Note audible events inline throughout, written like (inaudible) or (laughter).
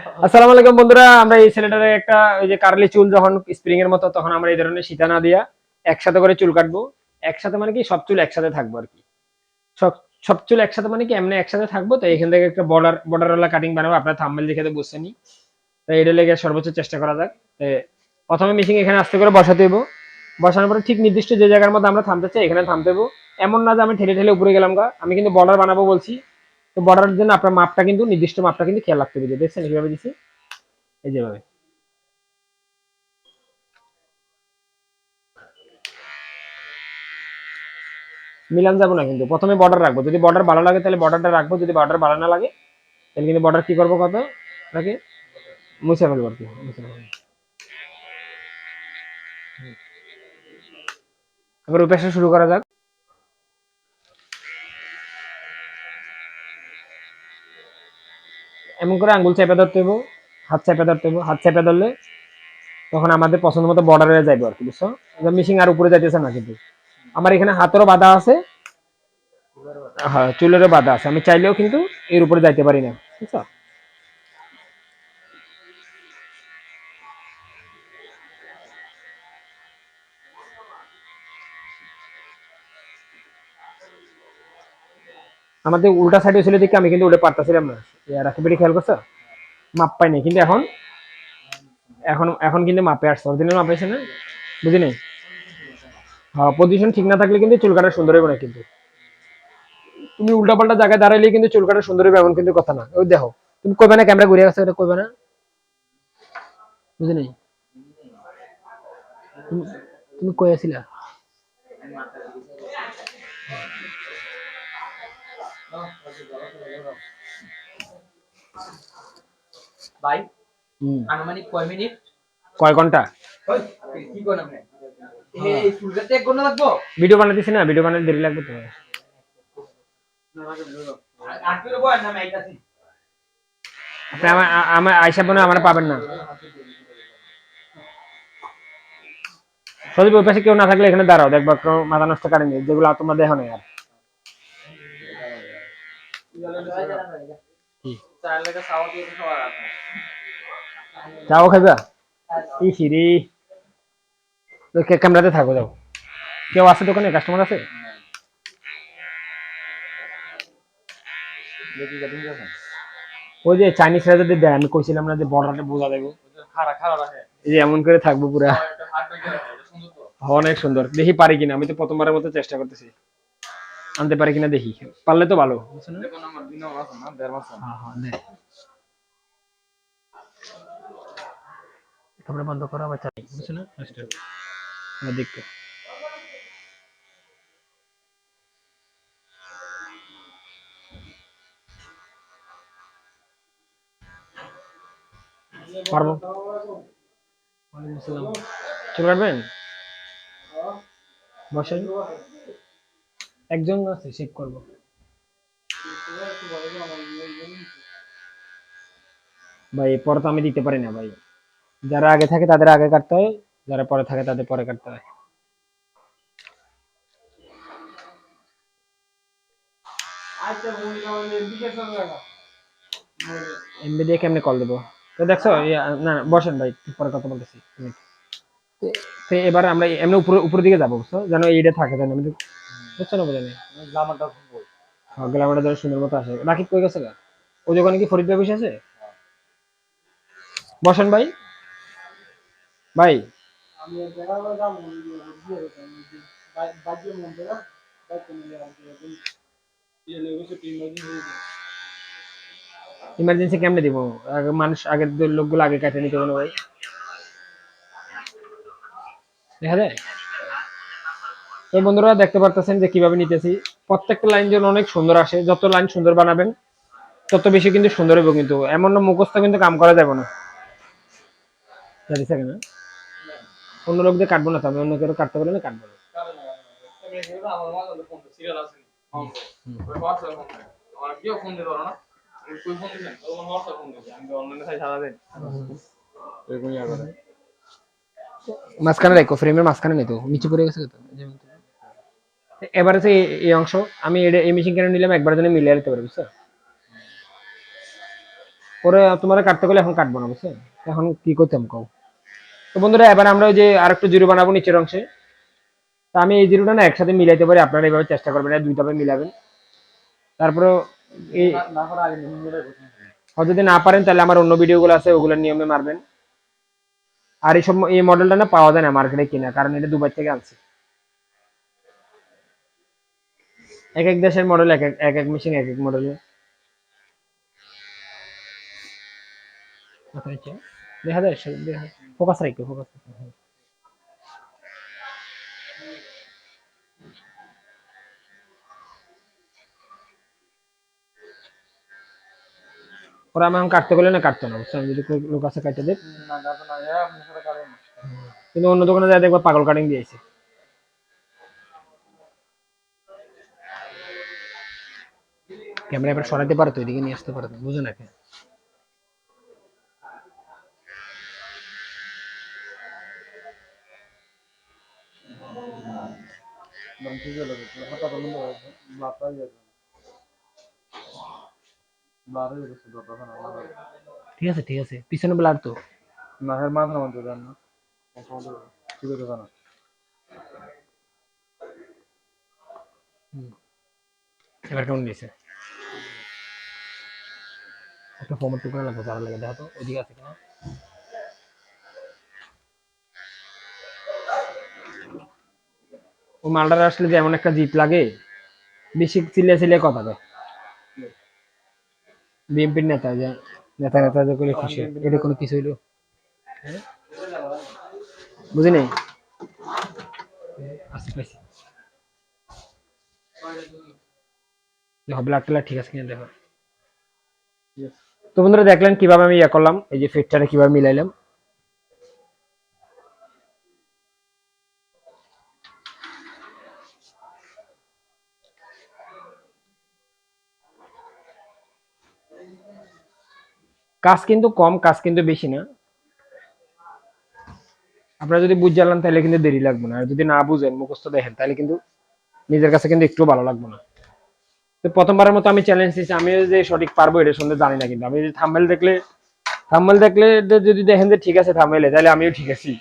(laughs) আসসালামু আলাইকুম বন্ধুরা, আমরা এই ছেলেটার একটা ওই যে কার্লি চুল যখন স্প্রিং এর মতো, তখন আমরা এই ধরনের সীতা না দিয়া একসাথে করে চুল কাটবো। একসাথে মানে কি, সব চুল একসাথে থাকব আর কি। সব চুল একসাথে মানে কি, এমনি একসাথে থাকব, তো এখান থেকে একটা বর্ডার বর্ডারওয়ালা কাটিং বানাবো, আপনার থাম্বেল দেখে তো বুঝছেনি তো এটা লেগে সর্বোচ্চ চেষ্টা করা যাক। প্রথমে মেশিন এখানে আস্তে করে বসাতে হইব। বসানোর পরে ঠিক নির্দিষ্ট যে জায়গার মধ্যে আমরা থামতে চাই, এখানে থামতে এমন না যে আমি ঠেলে ঠেলে উপরে গেলাম গা, আমি কিন্তু বর্ডার বানাবো বলছি। তো বর্ডারের জন্য আপনার মাপটা কিন্তু, নির্দিষ্ট মাপটা কিন্তু খেয়াল রাখতে হবে দেখছেন কীভাবে দিছি। এই যেভাবে মিলান যাব না কিন্তু, প্রথমে বর্ডার রাখব। যদি বর্ডার ভালো লাগে তাহলে বর্ডারটা রাখব, যদি বর্ডার ভালো না লাগে, তাহলে কিন্তু বর্ডার কি করব কত? নাকি? মুছে ফেলব আর কি, মুছে ফেলব। এবার উপাসে শুরু করা যাক। এমন করে আঙ্গুল চেপে ধরতে হইব, হাত চেপে ধরতে হইব, হাত চেপে ধরলে তখন আমাদের পছন্দ মতো বর্ডার হয়ে যাবে আর কি, বুঝছ? মিশিং আর উপরে যাইতেছে না কিন্তু। আমার এখানে হাতেরও বাধা আছে হ্যাঁ চুলেরও বাধা আছে। আমি চাইলেও কিন্তু এর উপরে যাইতে পারি না, বুঝছ? আমাদের উল্টা সাইডে ছিল দিকে আমি কিন্তু উঠে পারতাছিলাম না। রাখি বেড়ি খেয়াল করছ? মাপ পাই নাই। কিন্তু এখন এখন এখন কিন্তু মাপে আসছে। অরিজিনাল মাপে আসে না? বুঝি নাই? হ্যাঁ পজিশন ঠিক না থাকলে কিন্তু চুল কাটা সুন্দর হবে না কিন্তু। তুমি উল্টা পাল্টা জায়গায় দাঁড়াইলে কিন্তু চুল কাটা সুন্দর হবে এমন কিন্তু কথা না। ওই দেখো, তুমি কইবে না ক্যামেরা ঘুরে গেছে এটা কইবে না? বুঝি নাই? তুমি- আছিলা ভাই আনুমানিক কয় মিনিট? কয় ঘণ্টা? কি কোন আপনি এই চুলকাতে এক ঘণ্টা লাগবো? ভিডিও বানাতেছি না ভিডিও বানাতে দেরি লাগবে তো। আট কিলো বয় না মাইকাছি আপনি আমার আমার আইসা বোনে আমার পাবেন না। সদীপ ওই পাশে কেউ না থাকলে এখানে দাঁড়াও দেখবা মাথা নষ্ট কারেনি যেগুলো তোমরা দেখো না আর। যাও খাইবা ই হিরি তো কে- ক্যামেরাতে থাকো যাও কেউ আছে দোকানে কাস্টমার আছে ওই যে চাইনিজ চাইনিজরা যদি দেয় আমি কইছিলাম না যে বর্ডারটা বোঝা দেবো এই যে এমন করে থাকব পুরা অনেক সুন্দর দেখি পারি কিনা আমি তো প্রথমবারের মতো চেষ্টা করতেছি আনতে পারি কিনা দেখি। পারলে তো ভালো। ক্যামেরা বন্ধ করো আবার বুঝছ না? হ্যাঁ পারব। চলে কাটবেন বসেন। একজন আছে চেক করব। ভাই পরে তো আমি দিতে পারি না ভাই। যারা আগে থাকে তাদের আগে কাটতে হয়, যারা পরে থাকে তাদের পরে কাটতে হয়। এমবি দিয়ে কেমনে কল দেবো? তো দেখছ না বসেন ভাই, পরে কথা বলতেছি। তো- এবার আমরা এমনি উপরে, উপরের দিকে যাব, বুঝছ? যেন এইটা থাকে, যেন বুঝছ না বোঝেনি গ্লামারটা ফুটবল। হ্যাঁ গ্লামারটা যেন সুন্দর মতো আসে। রাকিব কই গেছে গা? ওই দোকানে কি ফরিদ ভাই আছে? বসেন ভাই। ভাই। ইমার্জেন্সি কেমনে দিব? আগে মানুষ আগের লোকগুলো আগে কাটে নিতে হবে না ভাই। দেখা যায়? তো বন্ধুরা দেখতে পারতেছেন যে কীভাবে নিতেছি। প্রত্যেকটা লাইন যেন অনেক সুন্দর আসে। যত লাইন সুন্দর বানাবেন তত বেশি কিন্তু সুন্দর হবে কিন্তু। এমন না মুখস্থ কিন্তু কাম করা যাবে না। থাকে না অন্য লোক দিয়ে কাটবো না তো আমি অন্য কেউ কাটতে পারলে না কাটবো না। পারো মাঝখানে রাখো ফ্রেমের মাঝখানে নেই তো। নিচে পড়ে গেছে তো এবারে হচ্ছে এই- অংশ আমি এই মেশিন কেন নিলাম একবার জন্য মিলিয়ে দিতে পারি বুঝছ পরে তোমার কাটতে গেলে এখন কাটবো না বুঝছেন? এখন কি করতাম কও? তো বন্ধুরা এবার আমরা ওই যে আরেকটু জিরো বানাবো নিচের অংশে। তা আমি এই জিরোটা না একসাথে মিলাইতে পারি আপনারা এইভাবে চেষ্টা করবেন এটা দুইটা মিলাবেন। তারপরে এই আর যদি না পারেন তাহলে আমার অন্য ভিডিওগুলো আছে ওগুলোর নিয়মে মারবেন। আর এই সব এই মডেলটা না পাওয়া যায় না মার্কেটে কিনা কারণ এটা দুবাই থেকে আনছে। এক এক দেশের মডেল এক এক এক এক মেশিন এক এক মডেলের দেখা যায় ফোকাস রাখো ফোকাস ওরা আমি কাটতে গেলে না কাটতো না যদি লোক আছে কাটতে কিন্তু অন্য দোকানে যায় দেখবা পাগল কাটিং দিয়েছে ক্যামেরা এবার সরাতে পারো তো এদিকে নিয়ে আসতে পারো তো, বুঝো নাকি ঠিক আছে ঠিক আছে পিছনে ব্লাড তো। না হের মাথার মধ্যে দেন না। ঠিক আছে না এবার কেমন দিয়েছে? একটা ফর্মেট টুকরা লাগবে যারা লাগে। দেখো তো আছে কিনা? ও মালটার আসলে যে এমন একটা জিপ লাগে, বেশি চিল্লে চিল্লে কথা দেয় বিএনপির নেতা যে, নেতা নেতা যে করে খুশি, এটা কোনো কিছু হইল? হ্যাঁ? বুঝি নাই? ব্লাড ট্লাড ঠিক আছে কিনা, দেখো। তো বন্ধুরা দেখলেন কীভাবে আমি ইয়ে করলাম, এই যে ফিটটারে কীভাবে মিলাইলাম। কাজ কিন্তু কম, কাজ কিন্তু বেশি না। আপনারা যদি বুঝ জানলাম তাহলে কিন্তু দেরি লাগবে না। আর যদি না বুঝেন, মুখস্থ দেখেন, তাহলে কিন্তু নিজের কাছে কিন্তু একটু ভালো লাগবে না। তো প্রথমবারের মতো আমি চ্যালেঞ্জ দিচ্ছি আমি যে সঠিক পারব এটা শুনতে জানি না কিন্তু। আমি যদি থাম্বেল দেখলে থাম্বেল দেখলে যদি দেখেন যে ঠিক আছে থাম্বেলে তাহলে আমিও ঠিক আছি।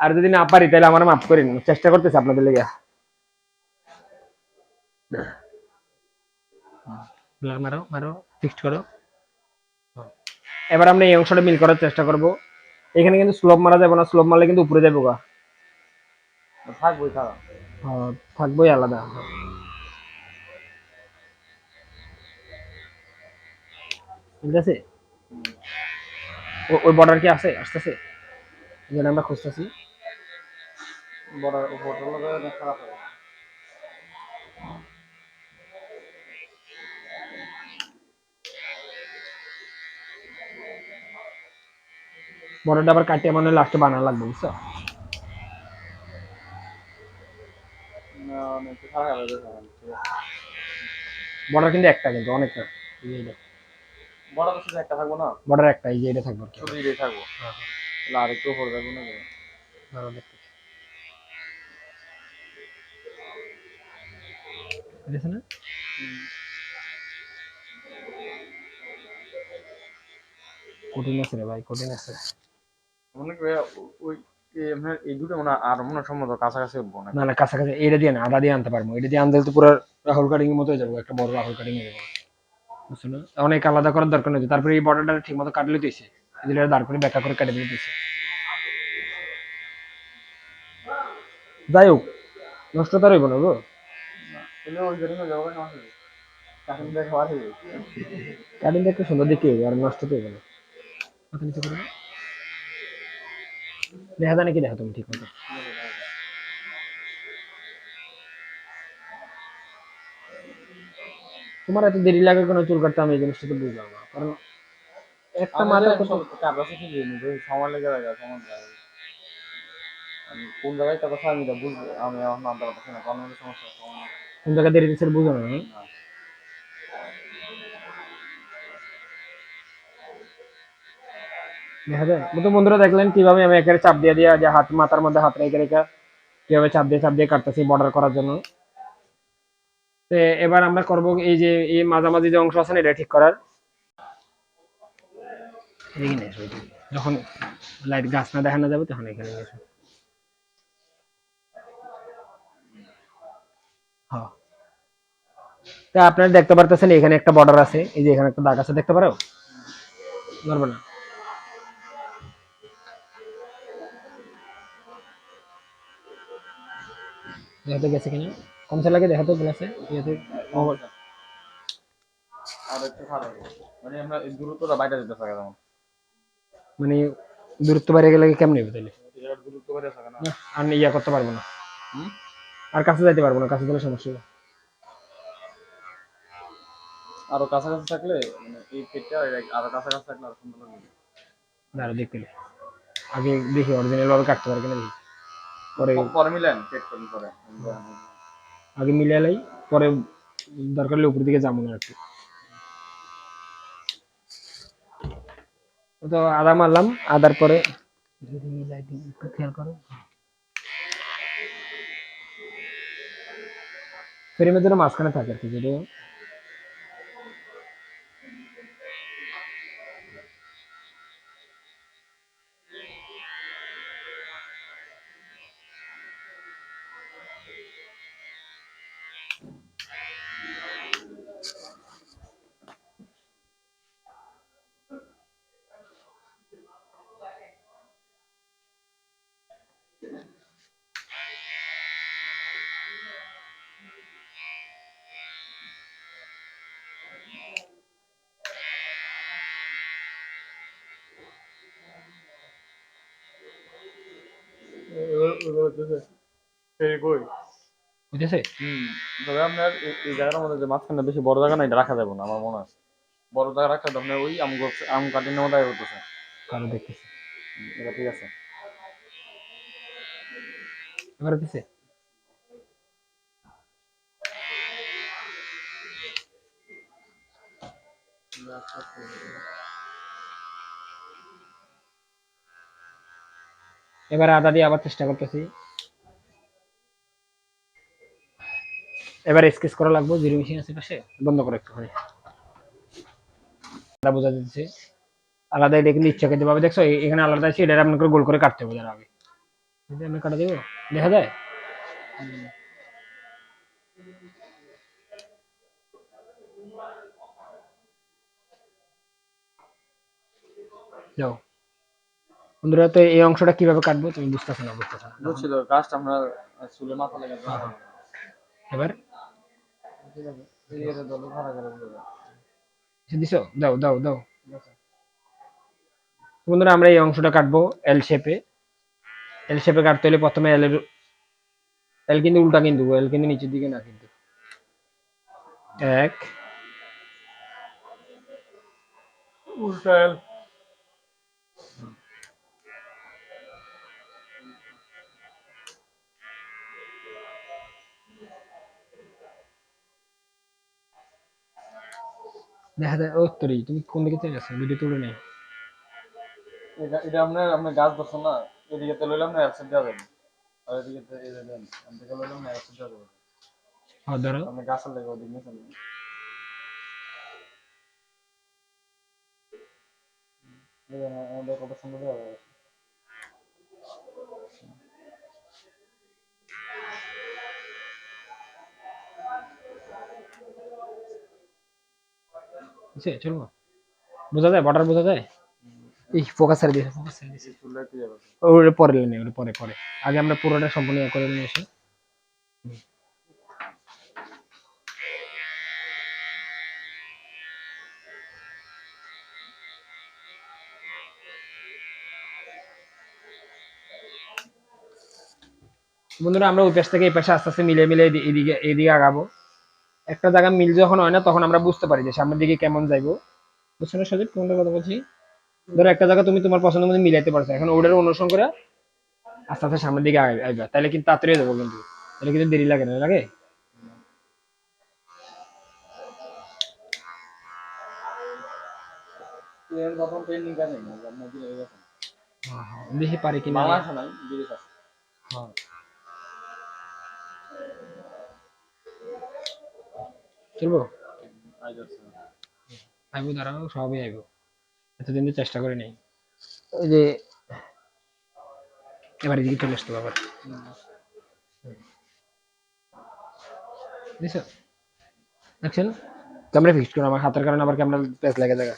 আর যদি না পারি তাহলে আমার মাফ করেন চেষ্টা করতেছি আপনাদের লেগে। মারো মারো ফিক্সড করো। এবার আমরা এই অংশটা মিল করার চেষ্টা করব। এখানে কিন্তু স্লোপ মারা যাবে না স্লোপ মারলে কিন্তু উপরে যাবে গা। থাকবই হ্যাঁ, থাকবোই আলাদা। ঠিক আছে? ওই বর্ডার কি আছে? আসতেছে? যেটা আমরা খুঁজতেছি। খারাপ হবে বর্ডারটা আবার কাটিয়ে মানে লাস্টে বানানো লাগবে বুঝছ? বর্ডার কিন্তু একটা কিন্তু অনেক না বড় একটা থাকব না? বর্ডার একটা এই যে এটা থাকবে শুধু এটাই থাকব? হ্যাঁ, তাহলে আরেকটু পড়ে যাব না দাঁড়াও দেখতেছি। বুঝেছ না? কঠিন আছে রে ভাই কঠিন আছে। মনে করি ওই আপনার এই দুটো মনে আর মনে সম্ভবত কাছাকাছি উঠবো না না না কাছাকাছি এটা দিয়ে না আদা দিয়ে আনতে পারব। এটা দিয়ে আনতে তো পুরো রাহুল কাটিং এর মতো হয়ে যাব একটা বড় রাহুল কাটিং হয়ে যাব অনেক আলাদা করার দরকার নেই তারপরে এই বর্ডারটা ঠিক মতো কাটলে দিয়েছে দাঁড় করে ব্যাখ্যা করে কেটে দিয়েছে যাই হোক, নষ্ট তো আর হইব না গো। দেখে কাটিং দেখতে সুন্দর হইবে, আর নষ্ট তো হইবে না। দেখা যায় নাকি? দেখো তুমি ঠিক মতো। তোমার এত দেরি লাগে কোনো চুল কাটতে? আমি এই জিনিসটা তো বুঝলাম না। কারণ একটা মাথা কত সময় লেগে যায় সময় যায়। আমি কোন জায়গায় টাকা বুঝব আমি এখন নামতে পারতেছি না কোনো সমস্যা কোন জায়গায় দেরি দিচ্ছে বুঝো না হ্যাঁ? না। দেখা যায় তো বন্ধুরা দেখলেন কীভাবে আমি একেবারে চাপ দিয়ে দিয়ে যে হাত মাথার মধ্যে হাত রেখে রেখে কীভাবে চাপ দিয়ে চাপ দিয়ে কাটতেছি বর্ডার করার জন্য। তো এবার আমরা করব এই যে এই মাঝামাঝি যে অংশ আছে না এটা ঠিক করার। যখন লাইট গাছ না দেখানো যাবে তখন এখানে এসো হ্যাঁ তা আপনারা দেখতে পারতেছেন এখানে একটা বর্ডার আছে। এই যে এখানে একটা দাগ আছে দেখতে পারো? ধরবো না। দেখাতে গেছে কিনা? কমছে লাগে দেখাতে বলেছে ইয়েতে আর একটু খারাপ মানে আমরা দূরত্বটা বাইরে যেতে থাকে যেমন মানে দূরত্ব বাইরে গেলে কেমন নেবে তাহলে? দূরত্ব বাইরে থাকে না। আর ইয়া করতে পারব না। আর কাছে যাইতে পারব না কাছে গেলে সমস্যা হবে। আরও কাছাকাছি থাকলে মানে এই পেটটা আরও কাছাকাছি থাকলে আরও সুন্দর লাগবে। দাঁড়া দেখতে। আগে দেখি অরিজিনাল ভাবে কাটতে পারে কিনা দেখি। পরে পরে মিলেন পেট করেন পরে। আগে মিলিয়ে লাই পরে দরকার হলে উপর দিকে যাব না একটু তো আদা মারলাম, আদার পরে একটু খেয়াল করো ফ্রেমের জন্য মাঝখানে থাকে আর কি যদি এই কই বুঝেছে হুম। তবে আপনার এই- জায়গাটার মধ্যে যে মাঝখানে বেশি বড় জায়গা না এটা রাখা যাবে না আমার মনে হয়। বড় জায়গা রাখলে তো আপনার ওই আম আম কাটিনের মধ্যে আয় করতেছে কারও দেখতেছে। এটা ঠিক আছে। এবারে দিছে এবার আদা দিয়ে আবার চেষ্টা করতেছি। এবার স্কেচ করা লাগবে, জিরো মেশিন আছে পাশে, বন্ধ করে একটুখানি। আদা বোঝা যাচ্ছে। আলাদা এটা কিন্তু ইচ্ছা খেতে পাবে দেখছ এখানে আলাদা আছে এটা আপনার করে গোল করে কাটতে হবে আগে আমি কাটা দেবো? দেখা যায়? যাও। বন্ধুরা তো এই অংশটা কীভাবে কাটবো তুমি বুঝতেছো না বুঝতেছো না। বুঝছি তো কাজটা আপনার চুলে মাথা লেগে যাবে। এবার? দিছো? দাও দাও দাও। বন্ধুরা আমরা এই অংশটা কাটবো এল শেপে এল শেপে কাটতে হলে প্রথমে এল এর এল কিন্তু উল্টা কিন্তু এল কিন্তু নিচের দিকে না কিন্তু। এক। উল্টা এল দেখা যায় ও তোরই তুমি কোন দিকে চলে যাচ্ছ ভিডিও তুলে নেই এটা আপনার আপনার গাছ বসছেন না? এদিকে তো লইলাম না অ্যাকসেপ্ট দেওয়া যাবে? আর এদিকে তো এই দেন আমি থেকে লইলাম না অ্যাকসেপ্ট দেওয়া যাবে? হ্যাঁ ধরো। আমি গাছের লেগে ওদিকে নিয়ে চলে আমাদের কত সুন্দর দেওয়া বোঝা যায়? বর্ডার বোঝা যায়? এই ফোকাস ছেড়ে দিয়েছে ফোকাস ছেড়ে দিয়েছে। ওটা পরে পরে পরে। আগে আমরা পুরোটা সম্পূর্ণ ইয়ে করে নিয়ে এসে বন্ধুরা, আমরা ওই পাশ থেকে এই পাশে আস্তে আস্তে মিলে মিলে এদিকে এদিকে আগাবো। একটা জায়গা মিল যখন হয় না তখন আমরা বুঝতে পারি যে সামনের দিকে কেমন যাইবো। বুঝছ না সজীব? কোনটা কথা বলছি? ধরো একটা জায়গা তুমি তোমার পছন্দের মধ্যে মিলাইতে পারছ এখন ওটার অনুসরণ করে আস্তে আস্তে সামনের দিকে আইবা। তাহলে কিন্তু তাড়াতাড়ি যাব কিন্তু। তাহলে কিন্তু দেরি লাগে না লাগে? এই রকম দেখি পারি কিনা। বিদেশ আছে। হ্যাঁ। চলবো আইবো দাঁড়াও সবই আইবো। এতদিন তো চেষ্টা করে নেই। ওই যে এবার এদিকে চলে আসতো আবার। দেখছেন? ক্যামেরা ফিক্স করো আমার হাতের কারণে আবার ক্যামেরা প্যাচ লেগে যায়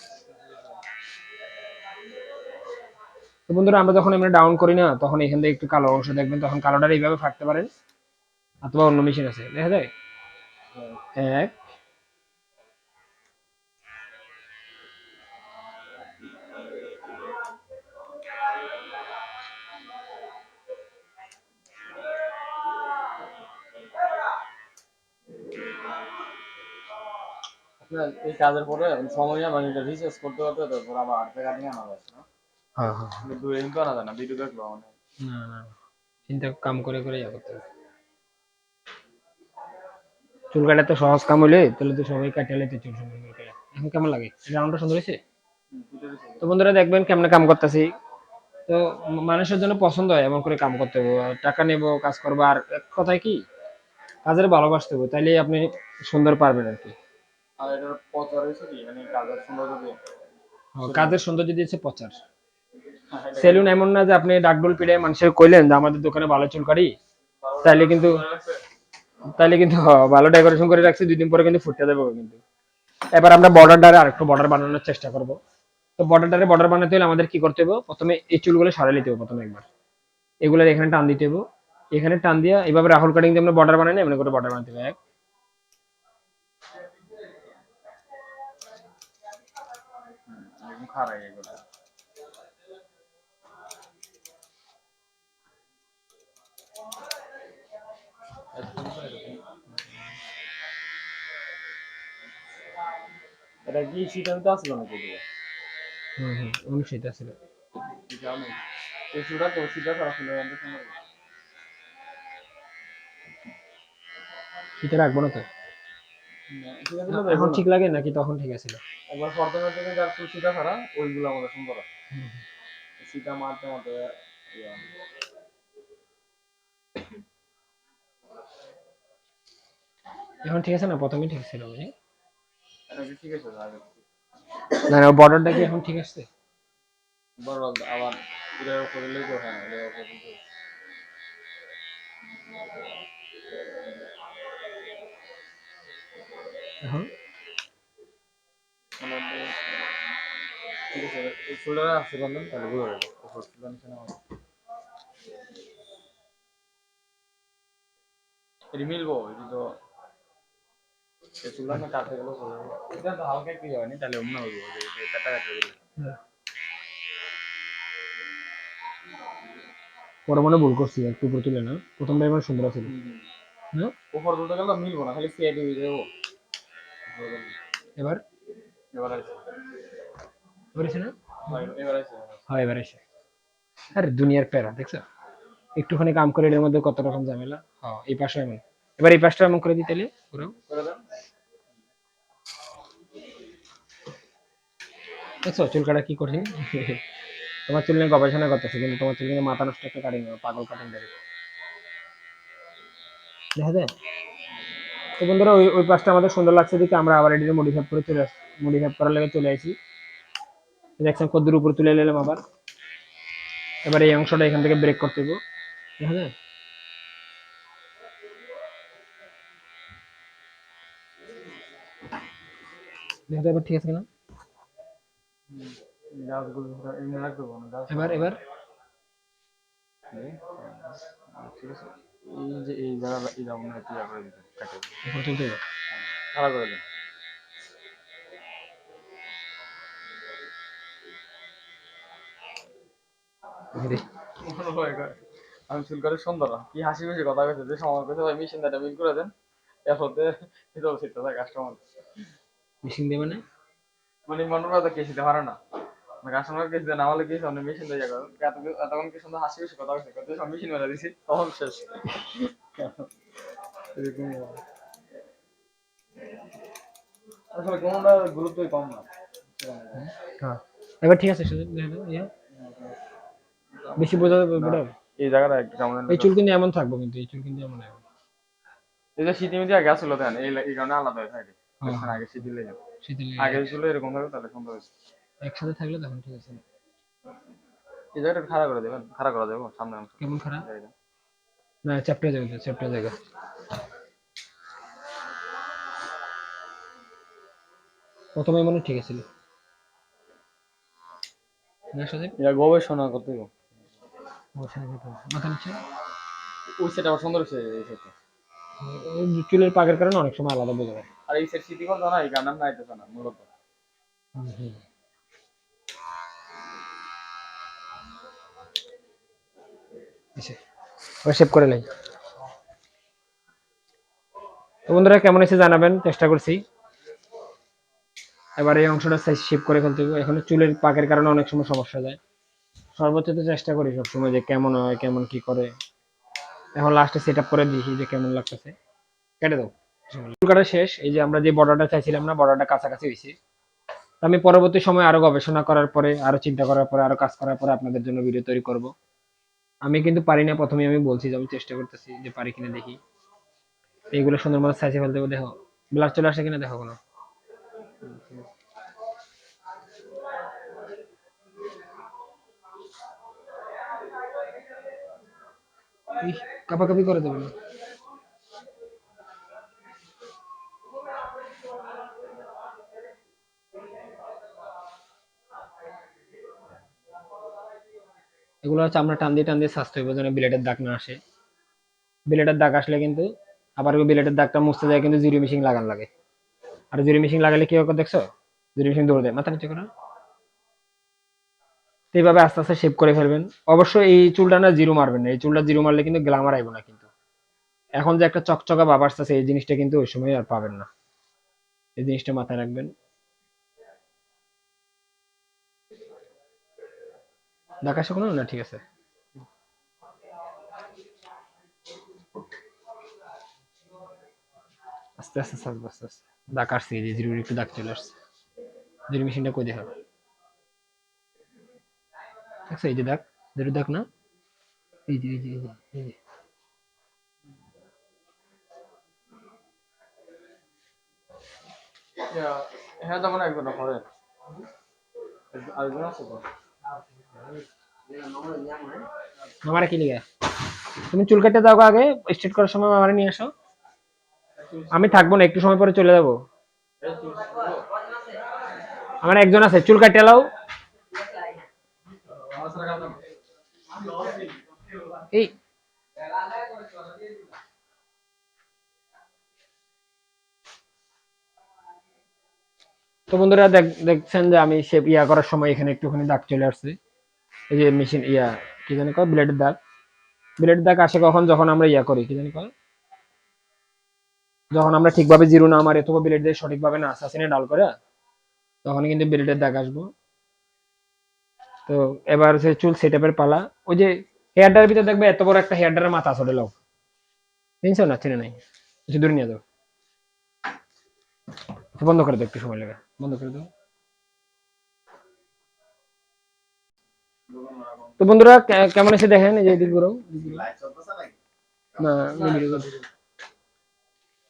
তো বন্ধুরা আমরা যখন আমরা ডাউন করি না তখন এখান থেকে একটু কালো অংশ দেখবেন তখন কালোটা এইভাবে ফাটতে পারেন অথবা অন্য মেশিন আছে। দেখা যায়? এক এই কাজের পরে সময় মানে এটা রিসার্চ করতে করতে তারপর আবার আর্ট কাটিং আনা যায় না। হ্যাঁ হ্যাঁ। আনা যায় না ভিডিও দেখল মানে না না। চিন্তা কাম করে করে ইয়া করতে হবে। চুল কাটা তো সহজ কাম হইলে তাহলে তো সবাই কাটিয়ে লাইতে চুল সুন্দর করে এখন কেমন লাগে? রাউন্ডটা সুন্দর হয়েছে? তো বন্ধুরা দেখবেন কেমন কাম করতেছি। তো মানুষের জন্য পছন্দ হয় এমন করে কাম করতে হবে। টাকা নেব কাজ করব। আর এক কথায় কি? কাজের ভালোবাসতে হবে। তাইলে আপনি সুন্দর পারবেন আর কি। আর এটার প্রচার হয়েছে কি? মানে কাজের সৌন্দর্য দিয়ে। কাজের সৌন্দর্য দিয়েছে প্রচার। সেলুন এমন না যে আপনি ডাকডোল পিড়ে মানুষের কইলেন যে আমাদের দোকানে ভালো চুল কাটি। তাইলে কিন্তু তাইলে কিন্তু ভালো ডেকোরেশন করে রাখছি দুই দিন পরে কিন্তু ফুটতে দেবো কিন্তু। এবার আমরা বর্ডারটারে আরেকটু বর্ডার বানানোর চেষ্টা করব। তো বর্ডারটারে বর্ডার বানাতে হলে আমাদের কি করতে হবে প্রথমে এই চুলগুলো সরাই নিতে হবে প্রথমে একবার। এগুলোর এখানে টান দিতে হবে এখানে টান দিয়া এইভাবে রাহুল কাটিং দিয়ে আমরা বর্ডার বানাই না এমনি করে বর্ডার বানাতে হবে। এক। খারাপ এগুলো এটা কি শীতের তো আসলো নাকি? হুম হুম অনেক শীত আছে জানো? এই চূড়া তো খারাপ হলে আমাদের শীতে রাখব না তো এখন ঠিক লাগে নাকি? তখন ঠিক আছিল একবার প্রথমে থেকে যার শীতটা খারাপ ওইগুলো আমাদের সুন্দর আছে শীতটা মারতে মারতে এখন ঠিক আছে না? প্রথমে ঠিক ছিল বুঝি এটা কি ঠিক আছে। না না বর্ডারটা কি এখন ঠিক আছে? বড় আবার এটার উপরে লেগে হ্যাঁ এটার উপরে এখন? মানে আপনি- ঠিক আছে এই শোল্ডারে আসতে পারলেন তাহলে বুঝে যাবে। শোল্ডার নিচে নাও এটি মিলবো এটি তো শোল্ডার না কাটতে গেলে চলে যাবে। এটা তো হালকা একটু হয়নি তাহলে অন্য হইব যে যে কাটা কাটা গেলে পরে মনে ভুল করছি একটু উপরে তুলে না প্রথমটা এবার সুন্দর ছিল না উপর তুলতে গেলে মিলবো না খালি ফেড হয়ে যাব এবার? এবার না? এবার হ্যাঁ এবার আরে দুনিয়ার প্যারা দেখছ? একটুখানি কাম করে এর মধ্যে কত রকম ঝামেলা? হ্যাঁ। এই পাশে এমন। এবার এই পাশটা এমন করে পুরো দেখছ চুল কাটা কি কঠিন? তোমার চুল নিয়ে গবেষণা করতেছে কিন্তু তোমার চুল মাথা নষ্ট একটা কাটিং পাগল কাটিং দেখা যায়? তো বন্ধুরা ওই ওই পাশটা আমাদের সুন্দর লাগছে দেখে আমরা আবার এটিকে মডিফাই করে চলে আসি মডিফাই করার লেগে চলে আসি। দেখছেন কদ্দুর উপরে তুলে নিলাম আবার। এবার এই অংশটা এখান থেকে ব্রেক করতে দেখা যায়? দেখা ঠিক আছে কিনা? এবার এবার। ঠিক আছে। এই যে এই জায়গা এই জায়গা মনে ক্লিয়ার করে দিতে কাটে উপরে তুলতে খারাপ করে দেন। আমি চুল করে সুন্দর। কি হাসি খুশি কথা কইছে যে সময় কইছে ভাই মেশিন দাটা মিল করে দেন। এরপরে এটা সেটা থাকে কাস্টমার মেশিন দিয়ে মানে? মানে মনে কথা কেসিতে পারে না। কাস্টমার কেসি দেন আমাদের কেসি অনেক মেশিন দিয়ে যাবে এত এতক্ষণ কি সুন্দর হাসি কথা কত সব মেশিন দিছি তখন শেষ। আসলে কোনটা গুরুত্বই কম না। হ্যাঁ। এবার ঠিক আছে বেশি বোঝা যাবে বোঝা এই জায়গাটা একটু কেমন এই চুল কিন্তু এমন থাকব কিন্তু এই চুল কিন্তু এমন হবে এই যে শীতে মিটি আগে আসলো দেন এই কারণে আলাদা হয়ে থাকে। হ্যাঁ। আগে শীতে লেগে আগে ছিল এরকম ভাবে তাহলে সুন্দর হয়েছে। একসাথে থাকলে তখন ঠিক আছে। এই জায়গাটা খাড়া করে দেবেন খাড়া করা যাবে সামনে অংশ কেমন খারাপ না চ্যাপ্টার জায়গা চ্যাপ্টার জায়গা। প্রথমে মনে ঠিক ছিল না এটা গবেষণা করতে মাথা নিচে? ওই সেট আবার সুন্দর হচ্ছে এই সেটটা চুলের পাকের কারণে অনেক সময় আলাদা বোঝা যায়। আর এই সেট সিটি করতো না এই গান্ডাম নাইতেছে না মূলত। সেভ করে লাই। তো বন্ধুরা, কেমন এসে জানাবেন, চেষ্টা করছি। এবার এই অংশটা সাইজ শেপ করে ফেলতে হবে। এখন চুলের পাকের কারণে অনেক সময় সমস্যা যায় সর্বোচ্চ তো চেষ্টা করি সবসময় যে কেমন হয়, কেমন কি করে। এখন লাস্টে সেট করে দেখি যে কেমন লাগতেছে। কেটে দাও চুল কাটা শেষ। এই যে আমরা যে বর্ডারটা চাইছিলাম না বর্ডারটা কাছাকাছি হয়েছে। আমি পরবর্তী সময় আরও গবেষণা করার পরে, আরও চিন্তা করার পরে, আরও কাজ করার পরে আপনাদের জন্য ভিডিও তৈরি করব। আমি কিন্তু পারি না প্রথমে আমি বলছি যে আমি চেষ্টা করতেছি যে পারি কিনা দেখি। এইগুলো সুন্দর মতো সাইজে ফেলতে হবে, দেখো। ব্লাড চলে আসে কিনা দেখো কোনো। কাপা কাপাকাপি করে দেবে না। এগুলো হচ্ছে আমরা টান দিয়ে টান দিয়ে স্বাস্থ্য হইব, যেন বিলেটের দাগ না আসে। বিলেটের দাগ আসলে কিন্তু আবার ওই বিলেটের দাগটা মুছতে যায়, কিন্তু জিরো মেশিন লাগান লাগে। আর জিরো মেশিন লাগালে কি হবে দেখছ? জিরো মেশিন দৌড় দেয়। মাথা নিচে করো। তো এইভাবে আস্তে আস্তে শেপ করে ফেলবেন। অবশ্যই এই চুলটা না জিরো মারবেন না। এই চুলটা জিরো মারলে কিন্তু গ্লামার আইব না কিন্তু। এখন যে একটা চকচকা বাবা আসতেছে, এই জিনিসটা কিন্তু ওই সময় আর পাবেন না। এই জিনিসটা মাথায় রাখবেন। দাগ আসে কোনো না, ঠিক আছে। আস্তে আস্তে আস্তে আস্তে আস্তে দাগ আসছে যে জিরোর একটু দাগ চলে আসছে। জিরো মেশিনটা কই দেখা? দেখছ এই যে দাগ জিরো দাগ না? এই যে এই যে এই যে হ্যাঁ তো মানে একজন করে আরেকজন আছে তো? মামারা কি লিগা? তুমি চুল কেটে দাও আগে স্ট্রেট করার সময় মামারা নিয়ে আসো। আমি থাকব না, একটু সময় পরে চলে যাব। আমার একজন আছে, চুল কাটে লাও। আমার এই। তো বন্ধুরা দেখ- দেখছেন যে আমি শেপ ইয়া করার সময় এখানে একটুখানি দাগ চলে আসছে। এই যে মেশিন ইয়া, কি জানি কয় ব্লেডের দাগ। ব্লেডের দাগ আসে কখন? যখন আমরা ইয়া করি, কি জানি কয়? যখন আমরা ঠিকভাবে জিরো না মারি, অথবা ব্লেড দিয়ে সঠিকভাবে না আসাসিনে ডাল করে তখন কিন্তু ব্লেডের দাগ আসব। তো এবার সে চুল সেটআপের পালা। ওই যে হেয়ারটার ভিতরে দেখবে এত বড় একটা হেয়ার হেয়ারটার মাথা চলে লোক চিনছো না? চিনে নাই? একটু দূরে নিয়ে যাও। বন্ধ করে একটু সময় লাগে। বন্ধ করে দাও। তো বন্ধুরা কেমন এসে দেখেন? এই যে এদিক ঘুরাও না।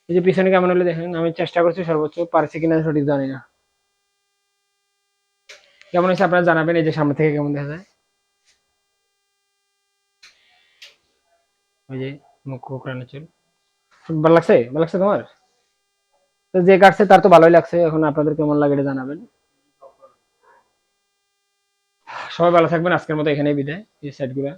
এই যে পিছনে কেমন হলে দেখেন? আমি চেষ্টা করছি সর্বোচ্চ, পারছি কিনা সঠিক জানি না। কেমন হয়েছে আপনারা জানাবেন, এই যে সামনে থেকে কেমন দেখা যায়। ওই যে মুখ কোকড়ানো চুল। ভালো লাগছে? ভালো লাগছে তোমার? যে কাটছে তার তো ভালোই লাগছে। এখন আপনাদের কেমন লাগে এটা জানাবেন। সবাই ভালো থাকবেন। আজকের মতো এখানেই বিদায়। এই সাইডগুলা